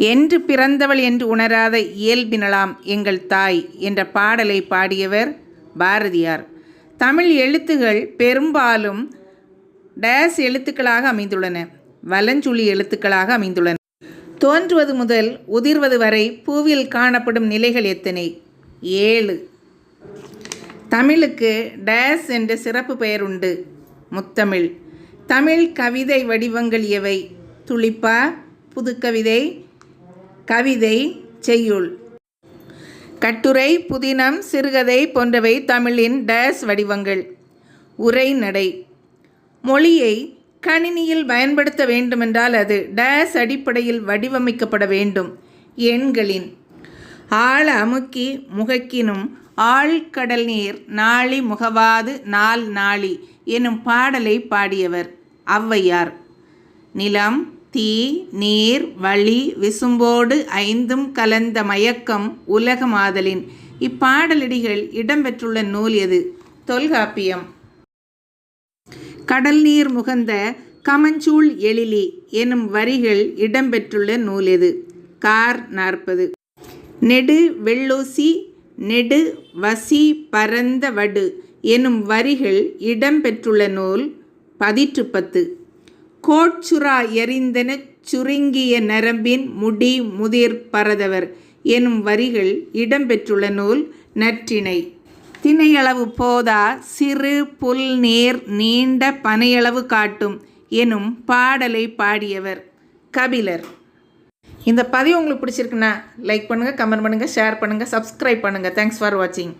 என்று பிறந்தவள் என்று உணராத இயல்பினலாம் எங்கள் தாய் என்ற பாடலை பாடியவர் பாரதியார். தமிழ் எழுத்துகள் பெரும்பாலும் டேஸ் எழுத்துக்களாக அமைந்துள்ளன வலஞ்சுழி எழுத்துக்களாக அமைந்துள்ளன. தோன்றுவது முதல் உதிர்வது வரை பூவில் காணப்படும் நிலைகள் எத்தனை? ஏழு. தமிழுக்கு டேஸ் என்ற சிறப்பு பெயர் உண்டு முத்தமிழ். தமிழ் கவிதை வடிவங்கள் எவை? துளிப்பா புதுக்கவிதை கவிதை செய்யுள். கட்டுரை புதினம் சிறுகதை போன்றவை தமிழின் டேஸ் வடிவங்கள். உரைநடை மொழியை கணினியில் பயன்படுத்த வேண்டுமென்றால் அது டேஸ் அடிப்படையில் வடிவமைக்கப்பட வேண்டும். எண்களின். ஆழ அமுக்கி முகக்கினும் ஆழ்கடல் நீர் நாளி முகவாது நாள் நாளி எனும் பாடலை பாடியவர் ஔவையார். நிலம் தீ நீர் வழி விசும்போடு ஐந்தும் கலந்த மயக்கம் உலகமாதலின் இப்பாடலடிகள் இடம்பெற்றுள்ள நூல் எது? தொல்காப்பியம். கடல் நீர் முகந்த கமஞ்சூள் எழிலி எனும் வரிகள் இடம்பெற்றுள்ள நூல் எது? கார் நாற்பது. நெடு வெள்ளூசி நெடு வசி பரந்த வடு எனும் வரிகள் இடம்பெற்றுள்ள நூல் பதிற்று பத்து கோட்சுரா எரிந்தன சுருங்கிய நரம்பின் முடி முதிர் பரதவர் எனும் வரிகள் இடம்பெற்றுள்ள நூல் நற்றிணை. திணையளவு போதா சிறு புல் நீர் நீண்ட பனையளவு காட்டும் எனும் பாடலை பாடியவர் கபிலர். இந்த பதிவு உங்களுக்கு பிடிச்சிருக்குன்னா லைக் பண்ணுங்கள் கமெண்ட் பண்ணுங்கள் ஷேர் பண்ணுங்கள் சப்ஸ்கிரைப் பண்ணுங்கள் தேங்க்ஸ் ஃபார் வாட்சிங்